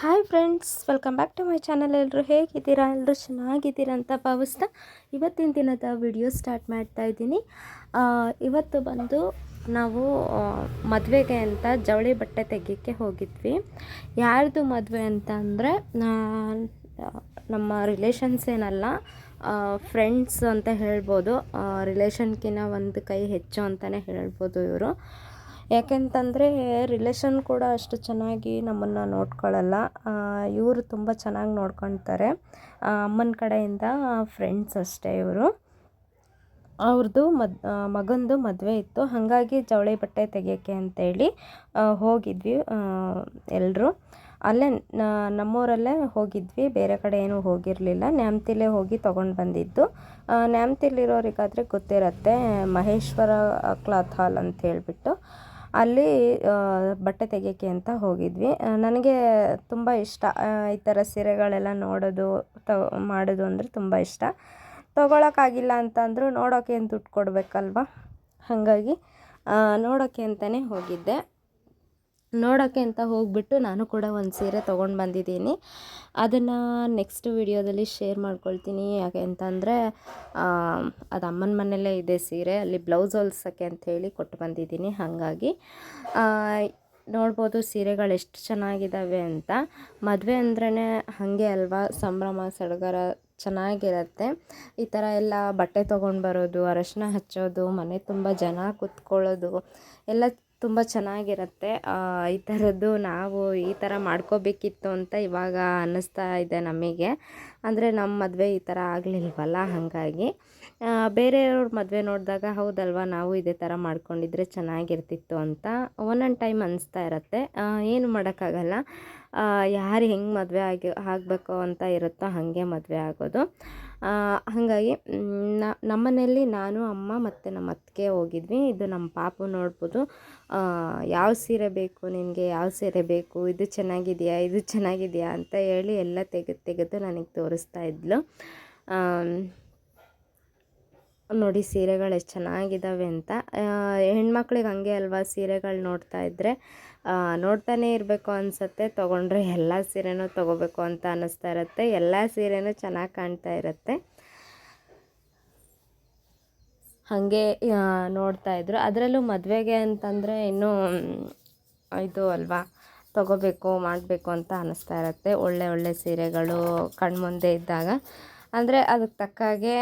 Hi friends, welcome back to my channel. ಎಲ್ಲರೂ ಹೇಗಿದ್ದೀರಾ? ಎಲ್ಲರೂ ಚೆನ್ನಾಗಿದ್ದೀರಾ ಅಂತ ಭಾವಿಸ್ತಾ ಇವತ್ತಿನ ದಿನದ ವಿಡಿಯೋ ಸ್ಟಾರ್ಟ್ ಮಾಡ್ತಾ ಇದ್ದೀನಿ. ಇವತ್ತು ಬಂದು ನಾವು ಮದುವೆಗೆ ಅಂತ ಜವಳಿ ಬಟ್ಟೆ ತೆಗಿಯೋಕ್ಕೆ ಹೋಗಿದ್ವಿ. ಯಾರ್ದು ಮದುವೆ ಅಂತ ಅಂದರೆ ನಮ್ಮ ರಿಲೇಷನ್ಸ್ ಏನಲ್ಲ ಫ್ರೆಂಡ್ಸ್ ಅಂತ ಹೇಳ್ಬೋದು. ರಿಲೇಷನ್ಕಿನ್ನ ಒಂದು ಕೈ ಹೆಚ್ಚು ಅಂತಲೇ ಹೇಳ್ಬೋದು ಇವರು. ಯಾಕೆಂತಂದರೆ ರಿಲೇಷನ್ ಕೂಡ ಅಷ್ಟು ಚೆನ್ನಾಗಿ ನಮ್ಮನ್ನು ನೋಡ್ಕೊಳ್ಳಲ್ಲ ಇವರು ತುಂಬ ಚೆನ್ನಾಗಿ ನೋಡ್ಕೊತಾರೆ. ಅಮ್ಮನ ಕಡೆಯಿಂದ ಫ್ರೆಂಡ್ಸ್ ಅಷ್ಟೇ ಇವರು. ಅವ್ರದ್ದು ಮದ್ ಮಗಂದು ಮದುವೆ ಇತ್ತು. ಹಾಗಾಗಿ ಜವಳಿ ಬಟ್ಟೆ ತೆಗಿಯೋಕ್ಕೆ ಅಂತೇಳಿ ಹೋಗಿದ್ವಿ ಎಲ್ಲರೂ ಅಲ್ಲೇ ನಮ್ಮೂರಲ್ಲೇ ಹೋಗಿದ್ವಿ. ಬೇರೆ ಕಡೆ ಏನೂ ಹೋಗಿರಲಿಲ್ಲ. ನ್ಯಾಮ್ತಿಲೇ ಹೋಗಿ ತೊಗೊಂಡು ಬಂದಿದ್ದು. ನ್ಯಾಮ್ತಿಲಿರೋರಿಗಾದರೆ ಗೊತ್ತಿರತ್ತೆ ಮಹೇಶ್ವರ ಕ್ಲಾತ್ ಹಾಲ್ ಅಂತ ಹೇಳ್ಬಿಟ್ಟು. ಅಲ್ಲಿ ಬಟ್ಟೆ ತೆಗೆಯೋಕ್ಕೆ ಅಂತ ಹೋಗಿದ್ವಿ. ನನಗೆ ತುಂಬ ಇಷ್ಟ. ಈ ಥರ ಸೀರೆಗಳೆಲ್ಲ ನೋಡೋದು, ತ, ಮಾಡೋದು ಅಂದರೆ ತುಂಬ ಇಷ್ಟ. ತೊಗೊಳಕ್ಕಾಗಿಲ್ಲ ಅಂತಂದರೂ ನೋಡೋಕ್ಕೆ ಏನು ದುಡ್ಡು ಕೊಡಬೇಕಲ್ವ? ಹಾಗಾಗಿ ನೋಡೋಕ್ಕೆ ಅಂತಲೇ ಹೋಗಿದ್ದೆ. ನೋಡೋಕ್ಕೆ ಅಂತ ಹೋಗ್ಬಿಟ್ಟು ನಾನು ಕೂಡ ಒಂದು ಸೀರೆ ತೊಗೊಂಡು ಬಂದಿದ್ದೀನಿ. ಅದನ್ನು ನೆಕ್ಸ್ಟ್ ವಿಡಿಯೋದಲ್ಲಿ ಶೇರ್ ಮಾಡ್ಕೊಳ್ತೀನಿ. ಯಾಕೆ ಅಂತಂದರೆ ಅದು ಅಮ್ಮನ ಮನೆಯಲ್ಲೇ ಇದೆ ಸೀರೆ. ಅಲ್ಲಿ ಬ್ಲೌಸ್ ಹೊಲ್ಸೋಕ್ಕೆ ಹೇಳಿ ಕೊಟ್ಟು ಬಂದಿದ್ದೀನಿ. ಹಾಗಾಗಿ ನೋಡ್ಬೋದು ಸೀರೆಗಳು ಎಷ್ಟು ಚೆನ್ನಾಗಿದ್ದಾವೆ ಅಂತ. ಮದುವೆ ಅಂದ್ರೇ ಹಾಗೆ ಅಲ್ವಾ? ಸಂಭ್ರಮ, ಸಡಗರ ಚೆನ್ನಾಗಿರತ್ತೆ. ಈ ಥರ ಎಲ್ಲ ಬಟ್ಟೆ ತೊಗೊಂಡು ಬರೋದು, ಅರಶಿನ ಹಚ್ಚೋದು, ಮನೆ ತುಂಬ ಜನ ಕುತ್ಕೊಳ್ಳೋದು, ಎಲ್ಲ ತುಂಬ ಚೆನ್ನಾಗಿರುತ್ತೆ. ಈ ಥರದ್ದು ನಾವು ಈ ಥರ ಮಾಡ್ಕೋಬೇಕಿತ್ತು ಅಂತ ಇವಾಗ ಅನ್ನಿಸ್ತಾ ಇದೆ ನಮಗೆ. ಅಂದರೆ ನಮ್ಮ ಮದುವೆ ಈ ಥರ ಆಗಲಿಲ್ವಲ್ಲ ಹಾಗಾಗಿ. ಬೇರೆಯವ್ರ ಮದುವೆ ನೋಡಿದಾಗ ಹೌದಲ್ವಾ ನಾವು ಇದೇ ಥರ ಮಾಡ್ಕೊಂಡಿದ್ರೆ ಚೆನ್ನಾಗಿರ್ತಿತ್ತು ಅಂತ ಒಂದೊಂದು ಟೈಮ್ ಅನ್ನಿಸ್ತಾ ಇರತ್ತೆ. ಏನು ಮಾಡೋಕ್ಕಾಗಲ್ಲ. ಯಾರು ಹೆಂಗೆ ಮದುವೆ ಆಗಿ, ಆಗಬೇಕು ಅಂತ ಇರುತ್ತೋ ಹಾಗೆ ಮದುವೆ ಆಗೋದು. ಹಾಗಾಗಿ ನಮ್ಮನೆಯಲ್ಲಿ ನಾನು ಅಮ್ಮ ಮತ್ತು ನಮ್ಮ ಅತ್ತಿಗೆ ಹೋಗಿದ್ವಿ. ಇದು ನಮ್ಮ ಪಾಪು ನೋಡ್ಬೋದು. ಯಾವ ಸೀರೆ ಬೇಕು ನಿನಗೆ ಯಾವ ಸೀರೆ ಬೇಕು ಇದು ಚೆನ್ನಾಗಿದೆಯಾ ಇದು ಚೆನ್ನಾಗಿದೆಯಾ ಅಂತ ಹೇಳಿ ಎಲ್ಲ ತೆಗೆದು ತೆಗೆದು ನನಗೆ ತೋರಿಸ್ತಾ ಇದ್ಲು. ಆಮ್, ನೋಡಿ ಸೀರೆಗಳು ಎಷ್ಟು ಚೆನ್ನಾಗಿದ್ದಾವೆ ಅಂತ. ಹೆಣ್ಮಕ್ಳಿಗೆ ಹಂಗೆ ಅಲ್ವಾ ಸೀರೆಗಳು ನೋಡ್ತಾ ಇದ್ದರೆ ನೋಡ್ತಾನೇ ಇರಬೇಕು ಅನಿಸುತ್ತೆ. ತೊಗೊಂಡ್ರೆ ಎಲ್ಲ ಸೀರೆನೂ ತೊಗೋಬೇಕು ಅಂತ ಅನ್ನಿಸ್ತಾ ಇರುತ್ತೆ. ಎಲ್ಲ ಸೀರೆನೂ ಚೆನ್ನಾಗಿ ಕಾಣ್ತಾ ಇರುತ್ತೆ. ಹಾಗೆ ನೋಡ್ತಾ ಇದ್ರು. ಅದರಲ್ಲೂ ಮದುವೆಗೆ ಅಂತಂದರೆ ಇನ್ನೂ ಇದು ಅಲ್ವಾ? ತಗೋಬೇಕು, ಮಾಡಬೇಕು ಅಂತ ಅನ್ನಿಸ್ತಾ ಇರುತ್ತೆ. ಒಳ್ಳೆ ಒಳ್ಳೆ ಸೀರೆಗಳು ಕಣ್ಮುಂದೆ ಇದ್ದಾಗ. ಅಂದರೆ ಅದಕ್ಕೆ ತಕ್ಕ ಹಾಗೆ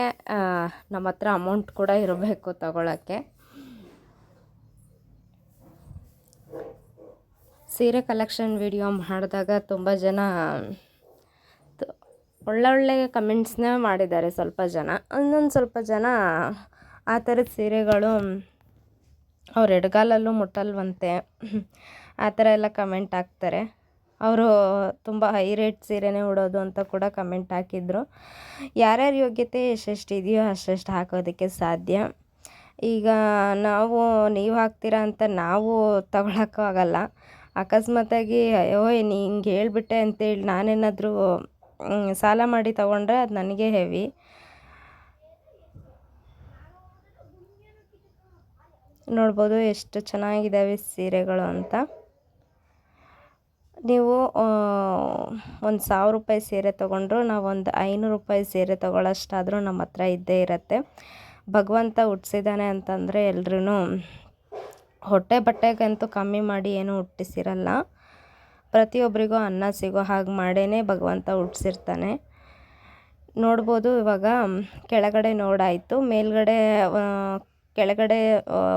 ನಮ್ಮ ಹತ್ರ ಅಮೌಂಟ್ ಕೂಡ ಇರಬೇಕು ತಗೊಳ್ಳೋಕ್ಕೆ ಸೀರೆ ಕಲೆಕ್ಷನ್ ವಿಡಿಯೋ ಮಾಡಿದಾಗ ತುಂಬ ಜನ ಒಳ್ಳೊಳ್ಳೆ ಕಮೆಂಟ್ಸ್ನೇ ಮಾಡಿದ್ದಾರೆ ಸ್ವಲ್ಪ ಜನ. ಇನ್ನೊಂದು ಸ್ವಲ್ಪ ಜನ ಆ ಥರದ ಸೀರೆಗಳು ಅವ್ರ ಎಡಗಾಲಲ್ಲೂ ಮುಟ್ಟಲ್ವಂತೆ. ಆ ಥರ ಎಲ್ಲ ಕಮೆಂಟ್ ಹಾಕ್ತಾರೆ. ಅವರು ತುಂಬ ಹೈ ರೇಟ್ ಸೀರೆನೇ ಉಡೋದು ಅಂತ ಕೂಡ ಕಮೆಂಟ್ ಹಾಕಿದ್ರು. ಯಾರ್ಯಾರ ಯೋಗ್ಯತೆ ಎಷ್ಟೆಷ್ಟು ಇದೆಯೋ ಅಷ್ಟೆಷ್ಟು ಹಾಕೋದಕ್ಕೆ ಸಾಧ್ಯ. ಈಗ ನಾವು, ನೀವು ಹಾಕ್ತೀರಾ ಅಂತ ನಾವು ತಗೊಳಕ್ಕೂ ಆಗಲ್ಲ. ಅಕಸ್ಮಾತಾಗಿ, ಅಯ್ಯೋ, ನೀ ಹಿಂಗೆ ಹೇಳಿಬಿಟ್ಟೆ ಅಂತೇಳಿ ನಾನೇನಾದರೂ ಸಾಲ ಮಾಡಿ ತಗೊಂಡ್ರೆ ಅದು ನನಗೆ ಹೆವಿ. ನೋಡ್ಬೋದು ಎಷ್ಟು ಚೆನ್ನಾಗಿದ್ದಾವೆ ಸೀರೆಗಳು ಅಂತ. ನೀವು ಒಂದು ಸಾವಿರ ರೂಪಾಯಿ ಸೀರೆ ತೊಗೊಂಡ್ರು, ನಾವು ಒಂದು ಐನೂರು ರೂಪಾಯಿ ಸೀರೆ ತೊಗೊಳ್ಳೋಷ್ಟಾದರೂ ನಮ್ಮ ಹತ್ರ ಇದ್ದೇ ಇರುತ್ತೆ. ಭಗವಂತ ಹುಟ್ಸಿದ್ದಾನೆ ಅಂತಂದರೆ ಎಲ್ರೂ ಹೊಟ್ಟೆ ಬಟ್ಟೆಗಂತೂ ಕಮ್ಮಿ ಮಾಡಿ ಏನೂ ಹುಟ್ಟಿಸಿರಲ್ಲ. ಪ್ರತಿಯೊಬ್ಬರಿಗೂ ಅನ್ನ ಸಿಗೋ ಹಾಗೆ ಮಾಡೇ ಭಗವಂತ ಹುಟ್ಟಿಸಿರ್ತಾನೆ ನೋಡ್ಬೋದು ಇವಾಗ ಕೆಳಗಡೆ ನೋಡಾಯಿತು, ಮೇಲ್ಗಡೆ ಕೆಳಗಡೆ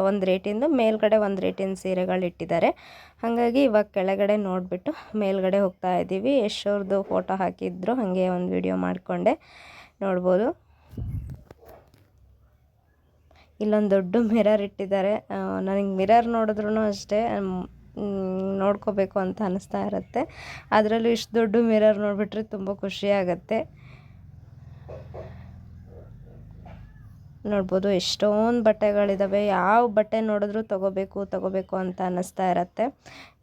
ಒಂದು ರೇಟಿಂದು, ಮೇಲ್ಗಡೆ ಒಂದು ರೇಟಿನ ಸೀರೆಗಳು ಇಟ್ಟಿದ್ದಾರೆ. ಹಾಗಾಗಿ ಇವಾಗ ಕೆಳಗಡೆ ನೋಡಿಬಿಟ್ಟು ಮೇಲ್ಗಡೆ ಹೋಗ್ತಾ ಇದ್ದೀವಿ ಯಶೋರ್ದು ಫೋಟೋ ಹಾಕಿದ್ರು, ಹಾಗೆ ಒಂದು ವಿಡಿಯೋ ಮಾಡಿಕೊಂಡೆ. ನೋಡ್ಬೋದು. ಇಲ್ಲೊಂದು ದೊಡ್ಡ ಮಿರರ್ ಇಟ್ಟಿದ್ದಾರೆ. ನನಗೆ ಮಿರರ್ ನೋಡಿದ್ರೂ ಅಷ್ಟೇ ನೋಡ್ಕೋಬೇಕು ಅಂತ ಅನ್ನಿಸ್ತಾ ಇರುತ್ತೆ. ಅದರಲ್ಲೂ ಇಷ್ಟು ದೊಡ್ಡ ಮಿರರ್ ನೋಡಿಬಿಟ್ರೆ ತುಂಬ ಖುಷಿ ನೋಡ್ಬೋದು ಎಷ್ಟೊಂದು ಬಟ್ಟೆಗಳಿದ್ದಾವೆ ಯಾವ ಬಟ್ಟೆ ನೋಡಿದ್ರೂ ತಗೋಬೇಕು ತಗೋಬೇಕು ಅಂತ ಅನ್ನಿಸ್ತಾ ಇರತ್ತೆ.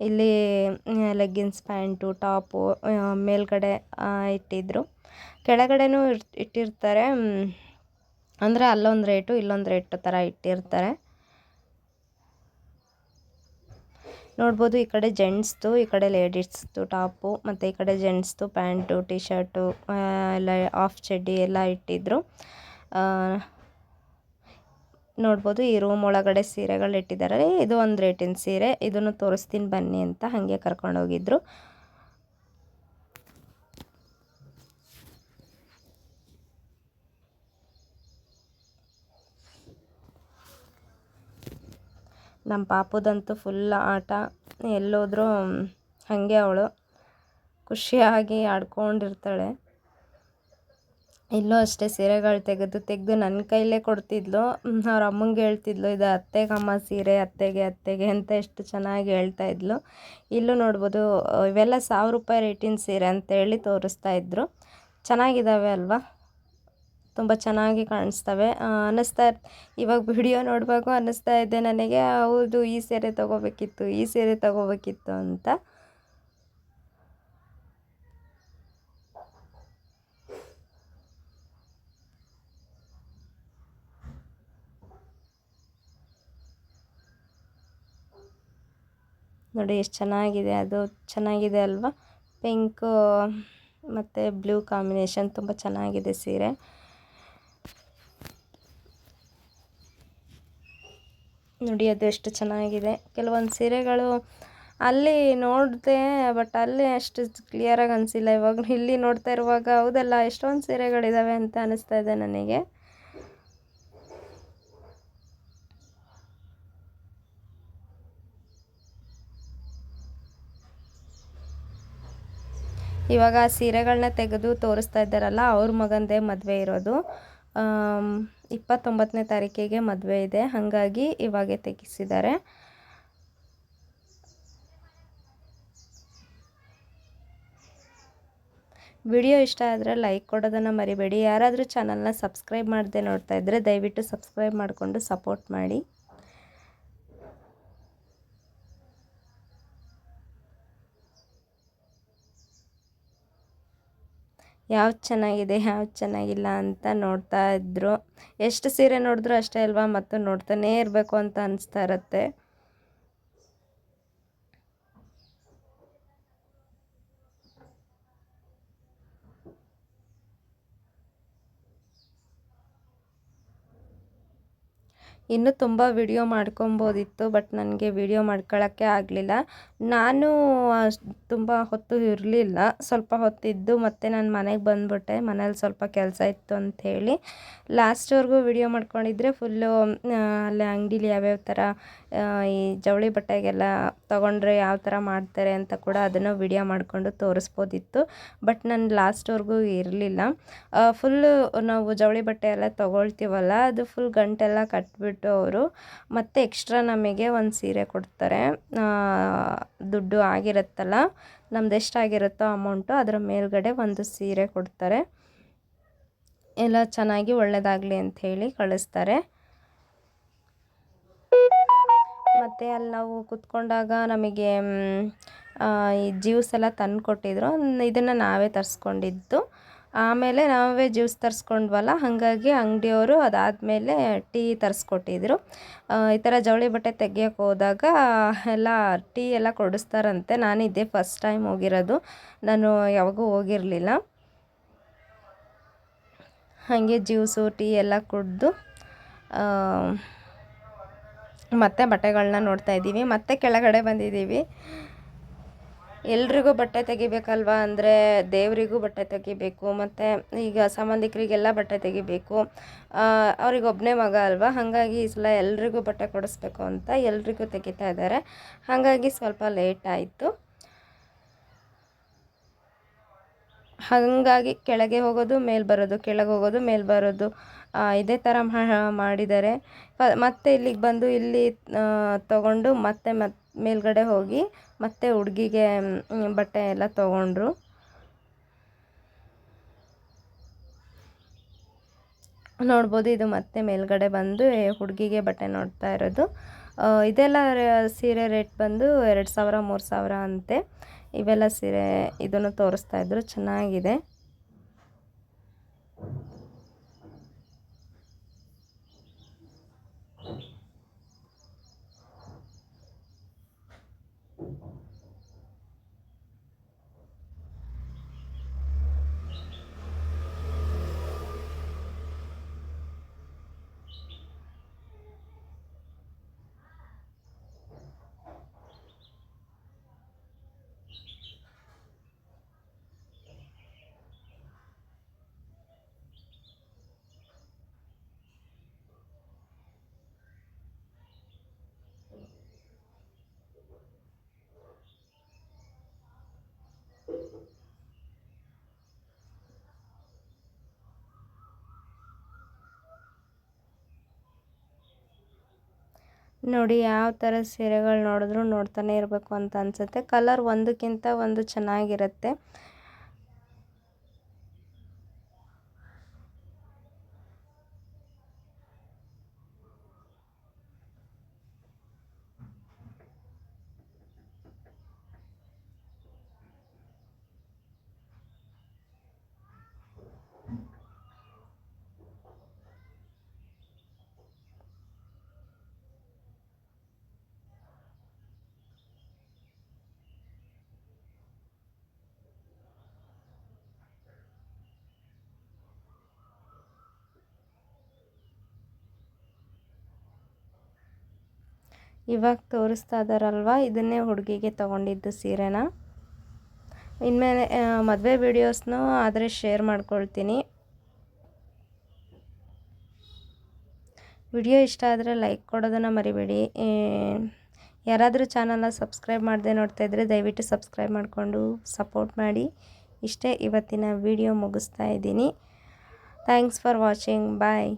ಇಲ್ಲಿ ಲೆಗ್ಗಿನ್ಸ್ ಪ್ಯಾಂಟು ಟಾಪು ಮೇಲ್ಗಡೆ ಇಟ್ಟಿದ್ರು. ಕೆಳಗಡೆನೂ ಇಟ್ಟಿರ್ತಾರೆ. ಅಂದರೆ ಅಲ್ಲೊಂದು ರೇಟು ಇಲ್ಲೊಂದು ರೇಟ್ ಥರ ಇಟ್ಟಿರ್ತಾರೆ. ನೋಡ್ಬೋದು ಈ ಕಡೆ ಜೆಂಟ್ಸ್ದು ಈ ಕಡೆ ಲೇಡೀಸ್ದು ಟಾಪು ಮತ್ತು ಈ ಕಡೆ ಜೆಂಟ್ಸ್ದು ಪ್ಯಾಂಟು ಟಿ ಶರ್ಟು ಎಲ್ಲ ಆಫ್ ಚಡ್ಡಿ ಎಲ್ಲ ಇಟ್ಟಿದ್ರು. ನೋಡ್ಬೋದು ಈ ರೂಮ್ ಒಳಗಡೆ ಸೀರೆಗಳು ಇಟ್ಟಿದ್ದಾರೆ. ಇದು ಒಂದು ರೇಟಿನ ಸೀರೆ. ಇದನ್ನು ತೋರಿಸ್ತೀನಿ ಬನ್ನಿ ಅಂತ ಹಾಗೆ ಕರ್ಕೊಂಡೋಗಿದ್ರು ನಮ್ಮ ಪಾಪದಂತೂ ಫುಲ್ ಆಟ. ಎಲ್ಲೋದ್ರೂ ಹಾಗೆ ಅವಳು ಖುಷಿಯಾಗಿ ಆಡ್ಕೊಂಡಿರ್ತಾಳೆ. ಇಲ್ಲೂ ಅಷ್ಟೇ ಸೀರೆಗಳು ತೆಗೆದು ತೆಗೆದು ನನ್ನ ಕೈಲೇ ಕೊಡ್ತಿದ್ಲು. ಅವ್ರ ಅಮ್ಮಂಗೆ ಹೇಳ್ತಿದ್ಲು, ಇದು ಅತ್ತೆಗಮ್ಮ ಸೀರೆ, ಅತ್ತೆಗೆ ಅತ್ತೆಗೆ ಅಂತ ಎಷ್ಟು ಚೆನ್ನಾಗಿ ಹೇಳ್ತಾ ಇದ್ಲು. ಇಲ್ಲೂ ನೋಡ್ಬೋದು ಇವೆಲ್ಲ ಸಾವಿರ ರೂಪಾಯಿ ರೇಟಿನ ಸೀರೆ ಅಂತೇಳಿ ತೋರಿಸ್ತಾ ಇದ್ರು. ಚೆನ್ನಾಗಿದ್ದಾವೆ ಅಲ್ವಾ? ತುಂಬ ಚೆನ್ನಾಗಿ ಕಾಣಿಸ್ತವೆ. ಅನ್ನಿಸ್ತಾ ಇವಾಗ ವಿಡಿಯೋ ನೋಡುವಾಗ ಅನ್ನಿಸ್ತಾ ಇದೆ ನನಗೆ, ಹೌದು, ಈ ಸೀರೆ ತೊಗೋಬೇಕಿತ್ತು, ಈ ಸೀರೆ ತೊಗೋಬೇಕಿತ್ತು ಅಂತ. ನೋಡಿ ಎಷ್ಟು ಚೆನ್ನಾಗಿದೆ ಅದು. ಚೆನ್ನಾಗಿದೆ ಅಲ್ವಾ? ಪಿಂಕು ಮತ್ತು ಬ್ಲೂ ಕಾಂಬಿನೇಷನ್ ತುಂಬ ಚೆನ್ನಾಗಿದೆ ಸೀರೆ. ನೋಡಿ ಅದು ಎಷ್ಟು ಚೆನ್ನಾಗಿದೆ. ಕೆಲವೊಂದು ಸೀರೆಗಳು ಅಲ್ಲಿ ನೋಡಿದೆ, ಬಟ್ ಅಲ್ಲಿ ಅಷ್ಟು ಕ್ಲಿಯರಾಗಿ ಅನಿಸಿಲ್ಲ. ಇವಾಗ ಇಲ್ಲಿ ನೋಡ್ತಾ ಇರುವಾಗ, ಹೌದಲ್ಲ, ಎಷ್ಟೊಂದು ಸೀರೆಗಳಿದ್ದಾವೆ ಅಂತ ಅನಿಸ್ತಾ ಇದೆ ನನಗೆ. ಇವಾಗ ಸೀರೆಗಳನ್ನ ತೆಗೆದು ತೋರಿಸ್ತಾ ಇದ್ದಾರಲ್ಲ, ಅವ್ರ ಮಗಂದೇ ಮದುವೆ ಇರೋದು. ಇಪ್ಪತ್ತೊಂಬತ್ತನೇ ತಾರೀಕಿಗೆ ಮದುವೆ ಇದೆ. ಹಾಗಾಗಿ ಇವಾಗೆ ತೆಗೆಸಿದ್ದಾರೆ. ವಿಡಿಯೋ ಇಷ್ಟ ಆದರೆ ಲೈಕ್ ಕೊಡೋದನ್ನು ಮರಿಬೇಡಿ. ಯಾರಾದರೂ ಚಾನಲ್ನ ಸಬ್ಸ್ಕ್ರೈಬ್ ಮಾಡದೆ ನೋಡ್ತಾ ಇದ್ದರೆ ದಯವಿಟ್ಟು ಸಬ್ಸ್ಕ್ರೈಬ್ ಮಾಡಿಕೊಂಡು ಸಪೋರ್ಟ್ ಮಾಡಿ. ಯಾವ್ದು ಚೆನ್ನಾಗಿದೆ, ಯಾವ್ದು ಚೆನ್ನಾಗಿಲ್ಲ ಅಂತ ನೋಡ್ತಾ ಇದ್ದರು ಎಷ್ಟು ಸೀರೆ ನೋಡಿದ್ರು ಅಷ್ಟೇ ಅಲ್ವಾ, ಮತ್ತು ನೋಡ್ತಾನೇ ಇರಬೇಕು ಅಂತ ಅನಿಸ್ತಾ ಇರುತ್ತೆ. ಇನ್ನು ತುಂಬ ವಿಡಿಯೋ ಮಾಡ್ಕೊಬೋದಿತ್ತು ಬಟ್ ನನಗೆ ವಿಡಿಯೋ ಮಾಡ್ಕೊಳ್ಳೋಕ್ಕೆ ಆಗಲಿಲ್ಲ. ನಾನು ತುಂಬ ಹೊತ್ತು ಇರಲಿಲ್ಲ. ಸ್ವಲ್ಪ ಹೊತ್ತಿದ್ದು ಮತ್ತೆ ನಾನು ಮನೆಗೆ ಬಂದುಬಿಟ್ಟೆ. ಮನೇಲಿ ಸ್ವಲ್ಪ ಕೆಲಸ ಇತ್ತು ಅಂಥೇಳಿ ಲಾಸ್ಟ್ವರೆಗೂ ವಿಡಿಯೋ ಮಾಡ್ಕೊಂಡಿದ್ರೆ ಫುಲ್ಲು ಅಲ್ಲಿ ಅಂಗಡೀಲಿ ಯಾವ್ಯಾವ ಥರ ಈ ಜವಳಿ ಬಟ್ಟೆಗೆಲ್ಲ ತೊಗೊಂಡ್ರೆ ಯಾವ ಥರ ಮಾಡ್ತಾರೆ ಅಂತ ಕೂಡ ಅದನ್ನು ವಿಡಿಯೋ ಮಾಡಿಕೊಂಡು ತೋರಿಸ್ಬೋದಿತ್ತು. ಬಟ್ ನಾನು ಲಾಸ್ಟ್ವರೆಗೂ ಇರಲಿಲ್ಲ. ಫುಲ್ಲು ನಾವು ಜವಳಿ ಬಟ್ಟೆ ಎಲ್ಲ ತೊಗೊಳ್ತೀವಲ್ಲ, ಅದು ಫುಲ್ ಗಂಟೆಲ್ಲ ಕಟ್ಬಿಟ್ಟು ಅವರು ಮತ್ತೆ ಎಕ್ಸ್ಟ್ರಾ ನಮಗೆ ಒಂದು ಸೀರೆ ಕೊಡ್ತಾರೆ. ದುಡ್ಡು ಆಗಿರುತ್ತಲ್ಲ, ನಮ್ದು ಎಷ್ಟಾಗಿರುತ್ತೋ ಅಮೌಂಟು ಅದರ ಮೇಲ್ಗಡೆ ಒಂದು ಸೀರೆ ಕೊಡ್ತಾರೆ. ಎಲ್ಲ ಚೆನ್ನಾಗಿ ಒಳ್ಳೆಯದಾಗಲಿ ಅಂಥೇಳಿ ಕಳಿಸ್ತಾರೆ. ಮತ್ತು ಅಲ್ಲಿ ನಾವು ಕುತ್ಕೊಂಡಾಗ ನಮಗೆ ಈ ಜ್ಯೂಸ್ ಎಲ್ಲ ತಂದು ಕೊಟ್ಟಿದ್ರು ಇದನ್ನು ನಾವೇ ತರಿಸ್ಕೊಂಡಿದ್ದು. ಆಮೇಲೆ ನಾವೇ ಜ್ಯೂಸ್ ತರಿಸ್ಕೊಂಡ್ವಲ್ಲ, ಹಾಗಾಗಿ ಅಂಗಡಿಯವರು ಅದಾದಮೇಲೆ ಟೀ ತರಿಸ್ಕೊಟ್ಟಿದ್ರು. ಈ ಥರ ಜವಳಿ ಬಟ್ಟೆ ತೆಗಿಯೋಕೆ ಹೋದಾಗ ಎಲ್ಲ ಟೀ ಎಲ್ಲ ಕೊಡಿಸ್ತಾರಂತೆ. ನಾನು ಇದೇ ಫಸ್ಟ್ ಟೈಮ್ ಹೋಗಿರೋದು. ನಾನು ಯಾವಾಗೂ ಹೋಗಿರಲಿಲ್ಲ. ಹಾಗೆ ಜ್ಯೂಸು, ಟೀ ಎಲ್ಲ ಕುಡಿದು ಮತ್ತೆ ಬಟ್ಟೆಗಳನ್ನ ನೋಡ್ತಾ ಇದ್ದೀವಿ. ಮತ್ತೆ ಕೆಳಗಡೆ ಬಂದಿದ್ದೀವಿ. ಎಲ್ರಿಗೂ ಬಟ್ಟೆ ತೆಗಿಬೇಕಲ್ವಾ? ಅಂದರೆ ದೇವರಿಗೂ ಬಟ್ಟೆ ತೆಗಿಬೇಕು, ಮತ್ತು ಈಗ ಸಂಬಂಧಿಕರಿಗೆಲ್ಲ ಬಟ್ಟೆ ತೆಗಿಬೇಕು. ಅವ್ರಿಗೆ ಒಬ್ಬನೇ ಮಗ ಅಲ್ವಾ? ಹಾಗಾಗಿ ಈ ಸಲ ಎಲ್ರಿಗೂ ಬಟ್ಟೆ ಕೊಡಿಸ್ಬೇಕು ಅಂತ ಎಲ್ರಿಗೂ ತೆಗಿತಾ ಇದ್ದಾರೆ. ಹಾಗಾಗಿ ಸ್ವಲ್ಪ ಲೇಟ್ ಆಯಿತು. ಹಾಗಾಗಿ ಕೆಳಗೆ ಹೋಗೋದು, ಮೇಲೆ ಬರೋದು, ಕೆಳಗೆ ಹೋಗೋದು, ಮೇಲೆ ಬರೋದು ಇದೇ ಥರ ಮಾಡಿದ್ದಾರೆ. ಮತ್ತೆ ಇಲ್ಲಿಗೆ ಬಂದು ಇಲ್ಲಿ ತಗೊಂಡು ಮತ್ತೆ ಮತ್ತೆ ಮೇಲ್ಗಡೆ ಹೋಗಿ ಮತ್ತೆ ಹುಡುಗಿಗೆ ಬಟ್ಟೆ ಎಲ್ಲ ತೊಗೊಂಡ್ರು. ನೋಡ್ಬೋದು ಇದು ಮತ್ತೆ ಮೇಲ್ಗಡೆ ಬಂದು ಹುಡುಗಿಗೆ ಬಟ್ಟೆ ನೋಡ್ತಾ ಇರೋದು. ಇದೆಲ್ಲ ಸೀರೆ ರೇಟ್ ಬಂದು ಎರಡು ಸಾವಿರ, ಮೂರು ಸಾವಿರ ಅಂತೆ. ಇವೆಲ್ಲ ಸೀರೆ ಇದನ್ನು ತೋರಿಸ್ತಾ ಇದ್ರು. ಚೆನ್ನಾಗಿದೆ. ನೋಡಿ ಯಾವ ಥರ ಸೀರೆಗಳು ನೋಡಿದ್ರು ನೋಡ್ತಾನೆ ಇರಬೇಕು ಅಂತ ಅನಿಸುತ್ತೆ. ಕಲರ್ ಒಂದಕ್ಕಿಂತ ಒಂದು ಚೆನ್ನಾಗಿರುತ್ತೆ. ಇವಾಗ ತೋರಿಸ್ತಾ ಇದ್ದಾರಲ್ವ ಇದನ್ನೇ ಹುಡುಗಿಗೆ ತೊಗೊಂಡಿದ್ದು ಸೀರೆನ. ಇನ್ಮೇಲೆ ಮದುವೆ ವೀಡಿಯೋಸ್ನೂ ಆದರೆ ಶೇರ್ ಮಾಡ್ಕೊಳ್ತೀನಿ. ವಿಡಿಯೋ ಇಷ್ಟ ಆದರೆ ಲೈಕ್ ಕೊಡೋದನ್ನು ಮರಿಬೇಡಿ. ಯಾರಾದರೂ ಚಾನಲ್ನ ಸಬ್ಸ್ಕ್ರೈಬ್ ಮಾಡದೆ ನೋಡ್ತಾ ಇದ್ದರೆ ದಯವಿಟ್ಟು ಸಬ್ಸ್ಕ್ರೈಬ್ ಮಾಡಿಕೊಂಡು ಸಪೋರ್ಟ್ ಮಾಡಿ. ಇಷ್ಟೇ ಇವತ್ತಿನ ವಿಡಿಯೋ ಮುಗಿಸ್ತಾ ಇದ್ದೀನಿ. Thanks for watching. ಬಾಯ್.